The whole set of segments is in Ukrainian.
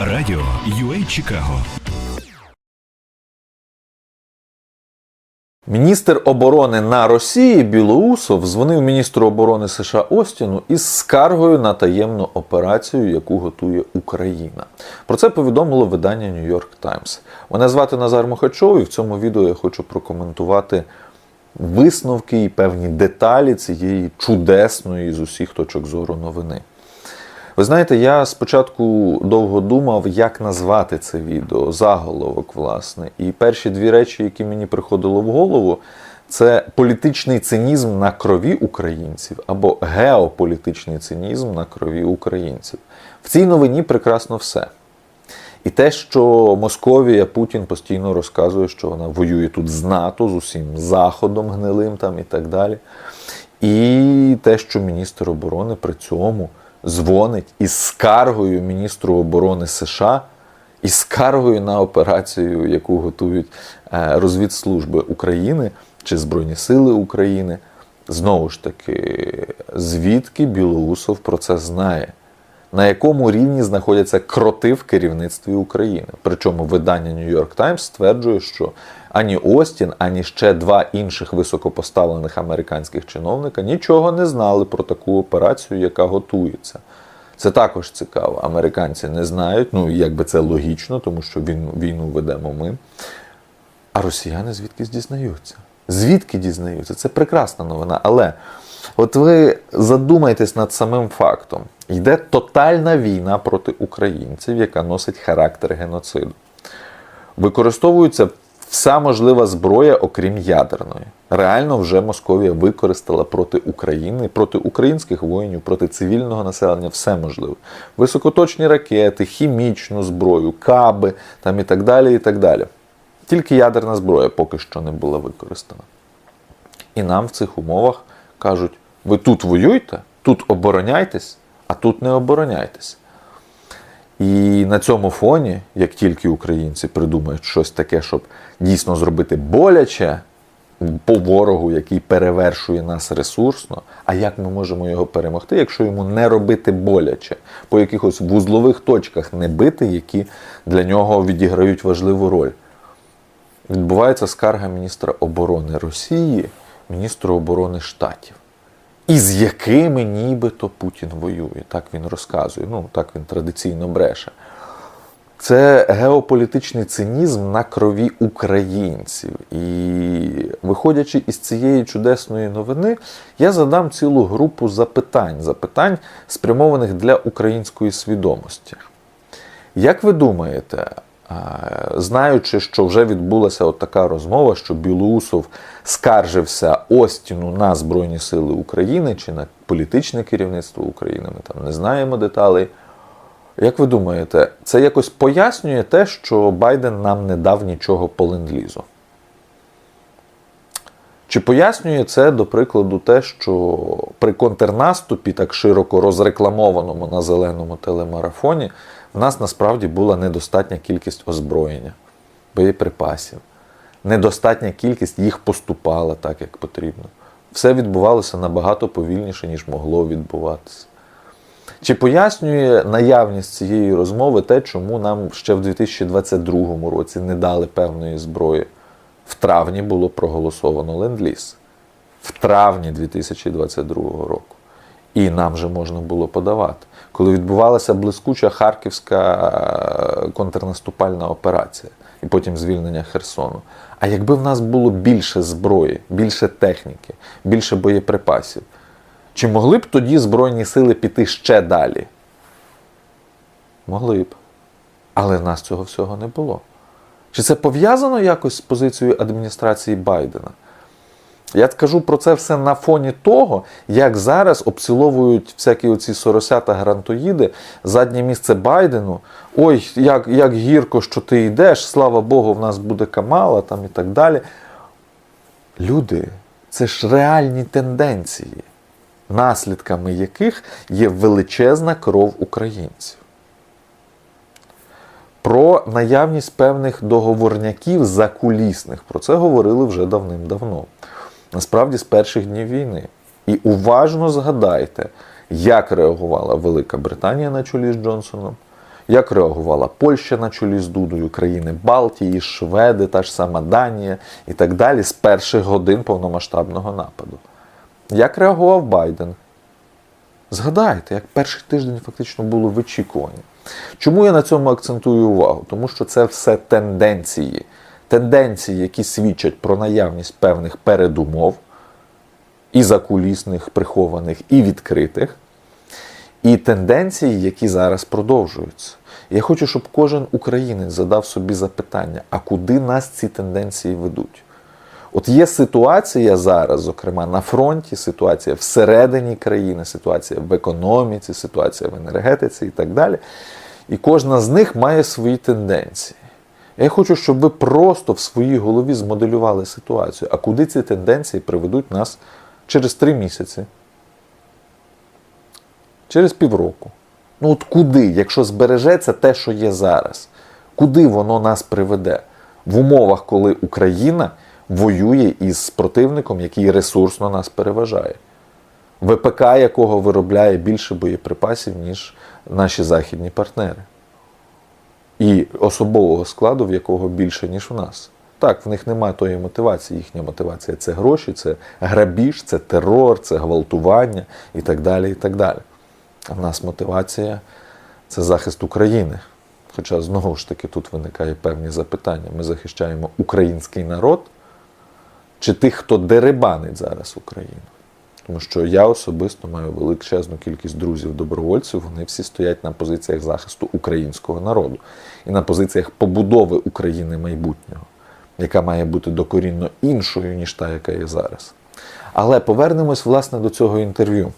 Радіо UA Чикаго. Міністр оборони на Росії Білоусов дзвонив міністру оборони США Остіну із скаргою на таємну операцію, яку готує Україна. Про це повідомило видання New York Times. Мене звати Назар Мухачов, і в цьому відео я хочу прокоментувати висновки і певні деталі цієї чудесної з усіх точок зору новини. Ви знаєте, я спочатку довго думав, як назвати це відео, заголовок, власне. І перші дві речі, які мені приходило в голову, це політичний цинізм на крові українців або геополітичний цинізм на крові українців. В цій новині прекрасно все. І те, що Московія Путін постійно розказує, що вона воює тут з НАТО, з усім Заходом гнилим там і так далі. І те, що міністр оборони при цьому дзвонить із скаргою міністру оборони США, і скаргою на операцію, яку готують е, розвідслужби України чи Збройні Сили України. Знову ж таки, звідки Білоусов про це знає? На якому рівні знаходяться кроти в керівництві України? Причому видання New York Times стверджує, що ані Остін, ані ще два інших високопоставлених американських чиновника нічого не знали про таку операцію, яка готується. Це також цікаво. Американці не знають, ну якби це логічно, тому що війну, війну ведемо ми. А росіяни звідки дізнаються? Звідки дізнаються? Це прекрасна новина. Але от ви задумайтесь над самим фактом: йде тотальна війна проти українців, яка носить характер геноциду. Використовується вся можлива зброя, окрім ядерної. Реально вже Московія використала проти України, проти українських воїнів, проти цивільного населення все можливе. Високоточні ракети, хімічну зброю, каби там і так далі. і так далі. Тільки ядерна зброя поки що не була використана. І нам в цих умовах кажуть: ви тут воюйте, тут обороняйтесь, а тут не обороняйтесь. І на цьому фоні, як тільки українці придумають щось таке, щоб дійсно зробити боляче по ворогу, який перевершує нас ресурсно, а як ми можемо його перемогти, якщо йому не робити боляче, по якихось вузлових точках не бити, які для нього відіграють важливу роль. Відбувається скарга міністра оборони Росії, міністру оборони Штатів. І з якими нібито Путін воює. Так він розказує, ну так він традиційно бреше. Це геополітичний цинізм на крові українців. І виходячи із цієї чудесної новини, я задам цілу групу запитань, запитань, спрямованих для української свідомості. Як ви думаєте, знаючи, що вже відбулася от така розмова, що Білоусов скаржився Остіну на Збройні Сили України чи на політичне керівництво України, ми там не знаємо деталей. Як ви думаєте, це якось пояснює те, що Байден нам не дав нічого по ленд-лізу? Чи пояснює це, до прикладу, те, що при контрнаступі, так широко розрекламованому на зеленому телемарафоні, в нас насправді була недостатня кількість озброєння, боєприпасів, недостатня кількість їх поступала так, як потрібно. Все відбувалося набагато повільніше, ніж могло відбуватися. Чи пояснює наявність цієї розмови те, чому нам ще в 2022 році не дали певної зброї? В травні було проголосовано ленд-ліз. В травні 2022 року. І нам же можна було подавати. Коли відбувалася блискуча харківська контрнаступальна операція і потім звільнення Херсону. А якби в нас було більше зброї, більше техніки, більше боєприпасів, чи могли б тоді Збройні сили піти ще далі? Могли б. Але в нас цього всього не було. Чи це пов'язано якось з позицією адміністрації Байдена? Я кажу про це все на фоні того, як зараз обціловують всякі оці соросята грантоїди заднє місце Байдену. Ой, як як гірко, що ти йдеш, слава Богу, в нас буде Камала там і так далі. Люди, це ж реальні тенденції, наслідками яких є величезна кров українців. Про наявність певних договорняків закулісних. Про це говорили вже давним-давно. Насправді з перших днів війни. І уважно згадайте, як реагувала Велика Британія на чолі з Джонсоном, Як реагувала Польща на чолі з Дудою, країни Балтії, Шведи, та ж сама Данія і так далі з перших годин повномасштабного нападу? Як реагував Байден? Згадайте, як перший тиждень фактично було в очікуванні. Чому я на цьому акцентую увагу? Тому що це все тенденції. Тенденції, які свідчать про наявність певних передумов, і закулісних, прихованих, і відкритих, і тенденції, які зараз продовжуються. Я хочу, щоб кожен українець задав собі запитання, а куди нас ці тенденції ведуть? От є ситуація зараз, зокрема на фронті, ситуація всередині країни, ситуація в економіці, ситуація в енергетиці і так далі. І кожна з них має свої тенденції. Я хочу, щоб ви просто в своїй голові змоделювали ситуацію, а куди ці тенденції приведуть нас через три місяці, через півроку. Ну от куди, якщо збережеться те, що є зараз, куди воно нас приведе? В умовах, коли Україна воює із противником, який ресурсно нас переважає, ВПК якого виробляє більше боєприпасів, ніж наші західні партнери, і особового складу, в якого більше, ніж у нас. Так, в них немає тої мотивації. Їхня мотивація це гроші, це грабіж, це терор, це гвалтування і так далі. і так далі. А в нас мотивація це захист України. Хоча знову ж таки тут виникає певні запитання. Ми захищаємо український народ чи тих, хто дерибанить зараз Україну. Тому що я особисто маю величезну кількість друзів-добровольців, вони всі стоять на позиціях захисту українського народу і на позиціях побудови України майбутнього, яка має бути докорінно іншою, ніж та, яка є зараз. Але повернемось власне до цього інтерв'ю.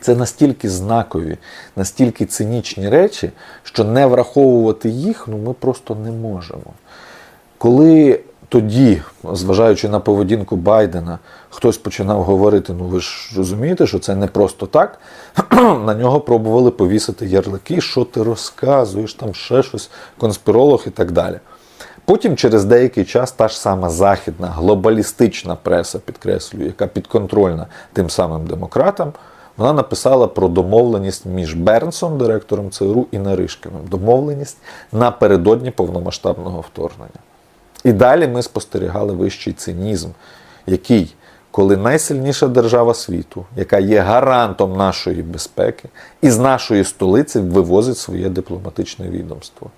Це настільки знакові, настільки цинічні речі, що не враховувати їх ну, ми просто не можемо. Коли тоді, зважаючи на поведінку Байдена, хтось починав говорити: ну ви ж розумієте, що це не просто так, на нього пробували повісити ярлики, що ти розказуєш, там ще щось, конспіролог і так далі. Потім через деякий час та ж сама західна глобалістична преса, підкреслюю, яка підконтрольна тим самим демократам, вона написала про домовленість між Бернсом, директором ЦРУ, і Наришкіним. Домовленість напередодні повномасштабного вторгнення. І далі ми спостерігали вищий цинізм, який, коли найсильніша держава світу, яка є гарантом нашої безпеки, із нашої столиці вивозить своє дипломатичне відомство.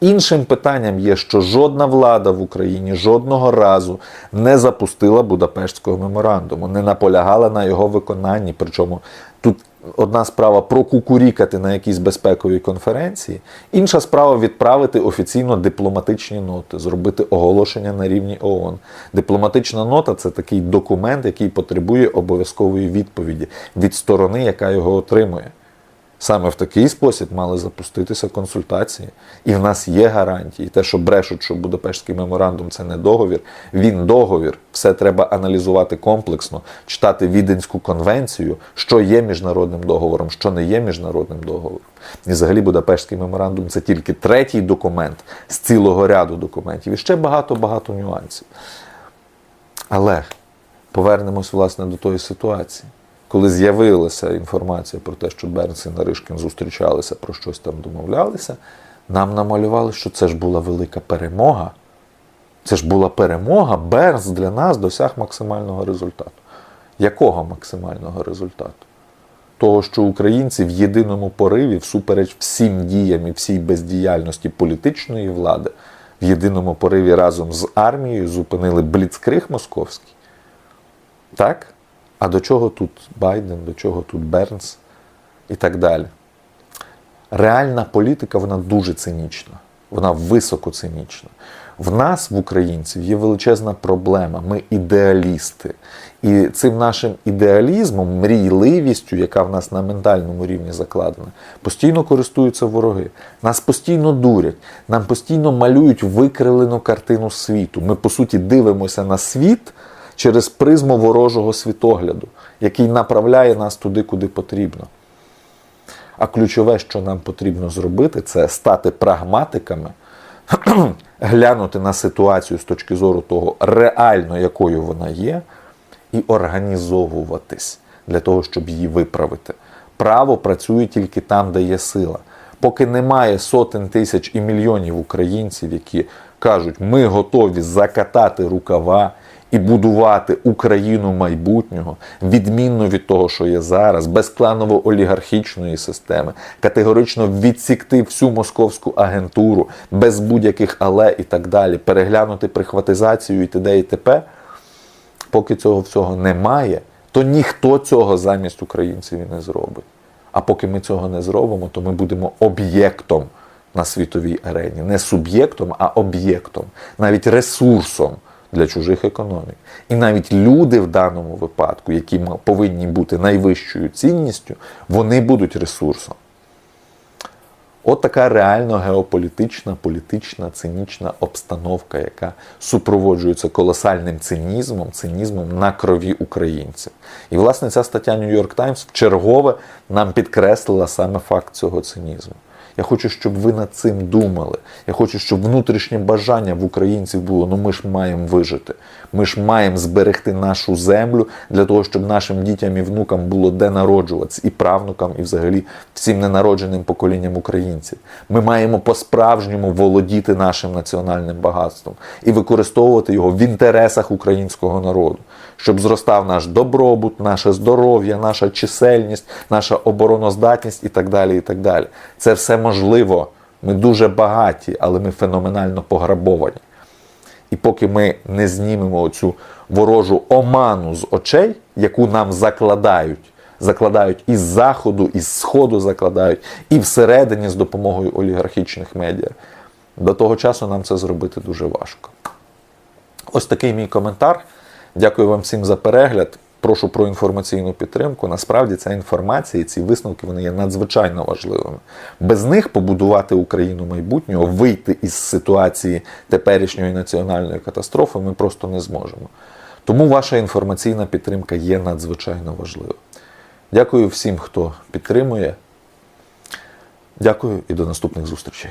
Іншим питанням є, що жодна влада в Україні жодного разу не запустила Будапештського меморандуму, не наполягала на його виконанні. Причому тут одна справа прокукурікати на якійсь безпековій конференції, інша справа відправити офіційно дипломатичні ноти, зробити оголошення на рівні ООН. Дипломатична нота це такий документ, який потребує обов'язкової відповіді від сторони, яка його отримує. Саме в такий спосіб мали запуститися консультації. І в нас є гарантії. Те, що брешуть, що Будапештський меморандум це не договір, він договір. Все треба аналізувати комплексно, читати Віденську конвенцію, що є міжнародним договором, що не є міжнародним договором. І взагалі Будапештський меморандум це тільки третій документ з цілого ряду документів. І ще багато-багато нюансів. Але повернемось власне до тої ситуації коли з'явилася інформація про те, що Бернс і Наришкін зустрічалися, про щось там домовлялися, нам намалювали, що це ж була велика перемога. Це ж була перемога, Бернс для нас досяг максимального результату. Якого максимального результату? Того, що українці в єдиному пориві, всупереч всім діям і всій бездіяльності політичної влади, в єдиному пориві разом з армією зупинили бліцкриг московський. Так? А до чого тут Байден, до чого тут Бернс і так далі. Реальна політика вона дуже цинічна, вона високо цинічна. В нас, в українців, є величезна проблема. Ми ідеалісти. І цим нашим ідеалізмом, мрійливістю, яка в нас на ментальному рівні закладена, постійно користуються вороги. Нас постійно дурять, нам постійно малюють викрилену картину світу. Ми, по суті, дивимося на світ через призму ворожого світогляду, який направляє нас туди, куди потрібно. А ключове, що нам потрібно зробити, це стати прагматиками, глянути на ситуацію з точки зору того, реально якою вона є, і організовуватись для того, щоб її виправити. Право працює тільки там, де є сила. поки немає сотень тисяч і мільйонів українців, які кажуть, ми готові закатати рукава і будувати Україну майбутнього, відмінно від того, що є зараз, без кланово-олігархічної системи, категорично відсікти всю московську агентуру, без будь-яких але і так далі, переглянути прихватизацію і т.д. і т.п. Поки цього всього немає, то ніхто цього замість українців і не зробить. А поки ми цього не зробимо, то ми будемо об'єктом на світовій арені. Не суб'єктом, а об'єктом, навіть ресурсом для чужих економік. І навіть люди в даному випадку, які повинні бути найвищою цінністю, вони будуть ресурсом. От така реально геополітична, політична, цинічна обстановка, яка супроводжується колосальним цинізмом, цинізмом на крові українців. І, власне, ця стаття New York Times вчергове нам підкреслила саме факт цього цинізму. Я хочу, щоб ви над цим думали. Я хочу, щоб внутрішнє бажання в українців було: ну ми ж маємо вижити. Ми ж маємо зберегти нашу землю для того, щоб нашим дітям і внукам було де народжуватися, і правнукам, і взагалі всім ненародженим поколінням українців. Ми маємо по-справжньому володіти нашим національним багатством і використовувати його в інтересах українського народу, щоб зростав наш добробут, наше здоров'я, наша чисельність, наша обороноздатність і так далі. І так далі. Це все можливо. Ми дуже багаті, але ми феноменально пограбовані. І поки ми не знімемо цю ворожу оману з очей, яку нам закладають, закладають із заходу, із сходу закладають, і всередині з допомогою олігархічних медіа, до того часу нам це зробити дуже важко. Ось такий мій коментар. Дякую вам всім за перегляд. Прошу про інформаційну підтримку. Насправді ця інформація і ці висновки вони є надзвичайно важливими. Без них побудувати Україну майбутнього, вийти із ситуації теперішньої національної катастрофи ми просто не зможемо. Тому ваша інформаційна підтримка є надзвичайно важливою. Дякую всім, хто підтримує. Дякую і до наступних зустрічей.